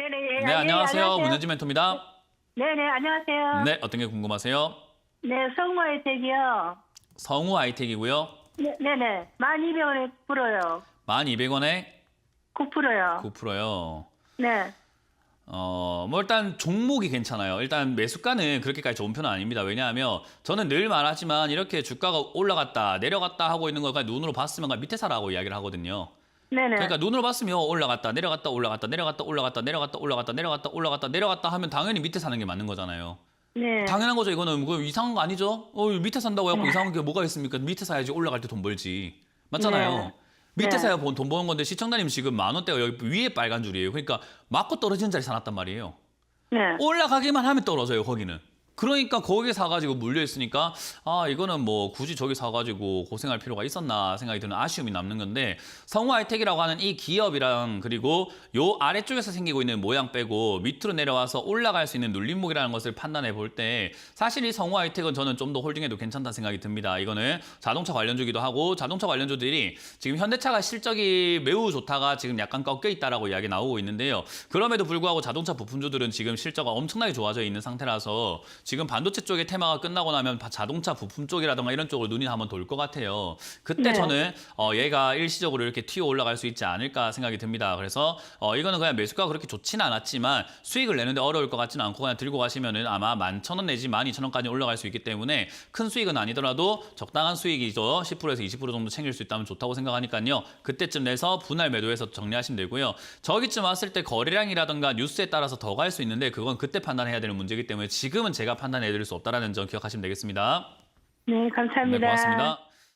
네네. 예, 네, 예, 안녕하세요. 문현지 멘토입니다. 네네, 안녕하세요. 네, 어떤 게 궁금하세요? 네, 성모의 댁이요. 성우 아이텍이고요. 네, 네네. 1200원에 9%요. 1200원에 9%요. 9%요. 네. 어, 뭐 일단 종목이 괜찮아요. 일단 매수가는 그렇게까지 좋은 편은 아닙니다. 왜냐하면 저는 늘 말하지만 이렇게 주가가 올라갔다 내려갔다 하고 있는 걸 그냥 눈으로 봤으면 밑에 사라고 이야기를 하거든요. 네네. 그러니까 눈으로 봤으면 올라갔다 내려갔다 올라갔다 내려갔다 올라갔다 내려갔다 올라갔다 내려갔다 올라갔다 내려갔다 하면 당연히 밑에 사는 게 맞는 거잖아요. 네. 당연한 거죠. 이거는 뭐 이상한 거 아니죠? 어, 밑에 산다고 해갖고 이상한 게 뭐가 있습니까? 밑에 사야지 올라갈 때 돈 벌지. 맞잖아요. 네. 밑에 네. 사야 돈 버는 건데 시청자님 지금 만 원대가 여기 위에 빨간 줄이에요. 그러니까 맞고 떨어지는 자리 사놨단 말이에요. 네. 올라가기만 하면 떨어져요, 거기는. 그러니까 거기 사가지고 물려 있으니까 아 이거는 뭐 굳이 저기 사가지고 고생할 필요가 있었나 생각이 드는 아쉬움이 남는 건데 성우 아이텍이라고 하는 이 기업이랑 그리고 요 아래쪽에서 생기고 있는 모양 빼고 밑으로 내려와서 올라갈 수 있는 눌림목이라는 것을 판단해 볼 때 사실 이 성우 아이텍은 저는 좀 더 홀딩해도 괜찮다 생각이 듭니다. 이거는 자동차 관련주기도 하고 자동차 관련주들이 지금 현대차가 실적이 매우 좋다가 지금 약간 꺾여 있다라고 이야기 나오고 있는데요. 그럼에도 불구하고 자동차 부품주들은 지금 실적가 엄청나게 좋아져 있는 상태라서 지금 반도체 쪽의 테마가 끝나고 나면 바- 자동차 부품 쪽이라든가 이런 쪽으로 눈이 한번 돌 것 같아요. 그때 네. 저는 어, 얘가 일시적으로 이렇게 튀어 올라갈 수 있지 않을까 생각이 듭니다. 그래서 어, 이거는 그냥 매수가 그렇게 좋지는 않았지만 수익을 내는데 어려울 것 같지는 않고 그냥 들고 가시면은 아마 11,000원 내지 12,000원까지 올라갈 수 있기 때문에 큰 수익은 아니더라도 적당한 수익이죠. 10%에서 20% 정도 챙길 수 있다면 좋다고 생각하니까요. 그때쯤 내서 분할 매도해서 정리하시면 되고요. 저기쯤 왔을 때 거래량이라든가 뉴스에 따라서 더 갈 수 있는데 그건 그때 판단해야 되는 문제이기 때문에 지금은 제가 판단해 드릴 수 없다라는 점 기억하시면 되겠습니다. 네, 감사합니다. 네, 고맙습니다.